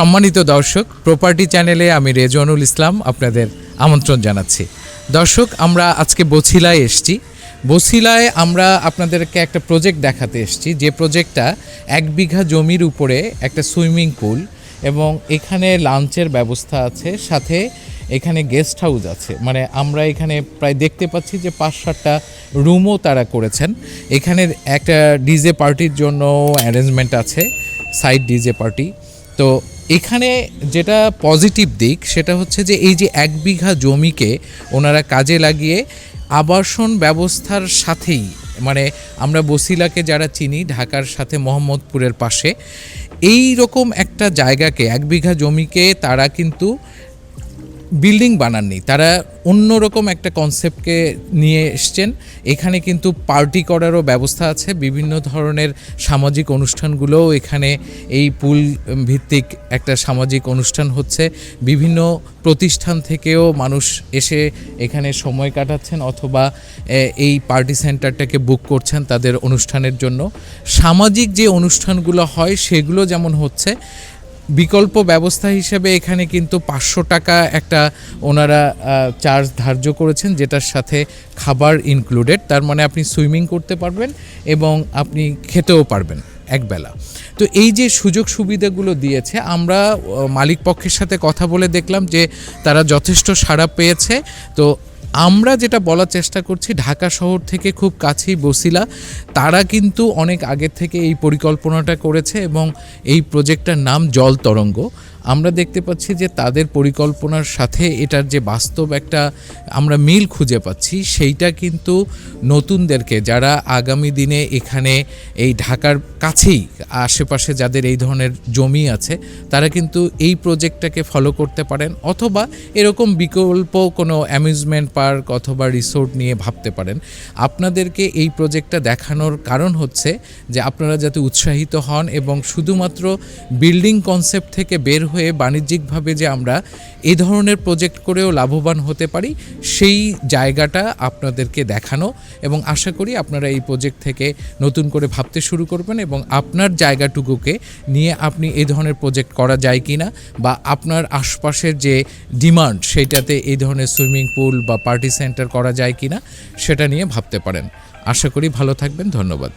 সম্মানিত দর্শক প্রপার্টি চ্যানেলে আমি রেজওয়ানুল ইসলাম আপনাদের আমন্ত্রণ জানাচ্ছি। দর্শক, আমরা আজকে বছিলায় এসছি। বছিলায় আমরা আপনাদেরকে একটা প্রজেক্ট দেখাতে এসছি। যে প্রজেক্টটা এক বিঘা জমির উপরে একটা সুইমিং পুল এবং এখানে লাঞ্চের ব্যবস্থা আছে, সাথে এখানে গেস্ট হাউস আছে। মানে আমরা এখানে প্রায় দেখতে পাচ্ছি যে পাঁচ সাতটা রুমও তারা করেছেন। এখানে একটা ডিজে পার্টির জন্য অ্যারেঞ্জমেন্ট আছে সাইড ডিজে পার্টি তো এখানে যেটা পজিটিভ দিক, সেটা হচ্ছে যে এই যে এক বিঘা জমিকে ওনারা কাজে লাগিয়ে আবাসন ব্যবস্থার সাথেই মানে আমরা বসিলাকে যারা চিনি, ঢাকার সাথে মোহাম্মদপুরের পাশে এই রকম একটা জায়গাকে, এক বিঘা জমিকে তারা কিন্তু বিল্ডিং বানাননি। তারা অন্যরকম একটা কনসেপ্টকে নিয়ে এসছেন। এখানে কিন্তু পার্টি করারও ব্যবস্থা আছে। বিভিন্ন ধরনের সামাজিক অনুষ্ঠানগুলোও এখানে এই পুল ভিত্তিক একটা সামাজিক অনুষ্ঠান হচ্ছে। বিভিন্ন প্রতিষ্ঠান থেকেও মানুষ এসে এখানে সময় কাটাচ্ছেন অথবা এই পার্টি সেন্টারটাকে বুক করছেন তাদের অনুষ্ঠানের জন্য। সামাজিক যে অনুষ্ঠানগুলো হয়, সেগুলো যেমন হচ্ছে বিকল্প ব্যবস্থা হিসেবে এখানে কিন্তু পাঁচশো টাকা একটা ওনারা চার্জ ধার্য করেছেন, যেটার সাথে খাবার ইনক্লুডেড তার মানে আপনি সুইমিং করতে পারবেন এবং আপনি খেতেও পারবেন একবেলা। তো এই যে সুযোগ সুবিধাগুলো দিয়েছে, আমরা মালিক পক্ষের সাথে কথা বলে দেখলাম যে তারা যথেষ্ট সাড়া পেয়েছে। তো আমরা যেটা বলার চেষ্টা করছি, ঢাকা শহর থেকে খুব কাছেই বসিলা, তারা কিন্তু অনেক আগে থেকে এই পরিকল্পনাটা করেছে এবং এই প্রজেক্টটার নাম জল তরঙ্গ। আমরা দেখতে পাচ্ছি যে তাদের পরিকল্পনার সাথে এটার যে বাস্তব একটা আমরা মিল খুঁজে পাচ্ছি, সেইটা কিন্তু নতুনদেরকে, যারা আগামী দিনে এখানে এই ঢাকার কাছেই, আশেপাশে যাদের এই ধরনের জমি আছে, তারা কিন্তু এই প্রজেক্টটাকে ফলো করতে পারেন অথবা এরকম বিকল্প কোনো অ্যামিউজমেন্ট পার্ক অথবা রিসোর্ট নিয়ে ভাবতে পারেন। আপনাদেরকে এই প্রজেক্টটা দেখানোর কারণ হচ্ছে যে আপনারা যাতে উৎসাহিত হন এবং শুধুমাত্র বিল্ডিং কনসেপ্ট থেকে বের হয়ে বাণিজ্যিকভাবে যে আমরা এ ধরনের প্রজেক্ট করেও লাভবান হতে পারি, সেই জায়গাটা আপনাদেরকে দেখানো এবং আশা করি আপনারা এই প্রজেক্ট থেকে নতুন করে ভাবতে শুরু করবেন এবং আপনার জায়গাটুকুকে নিয়ে আপনি এই ধরনের প্রজেক্ট করা যায় কি না বা আপনার আশপাশের যে ডিমান্ড সেইটাতে এই ধরনের সুইমিং পুল বা পার্টি সেন্টার করা যায় কি না সেটা নিয়ে ভাবতে পারেন। আশা করি ভালো থাকবেন, ধন্যবাদ।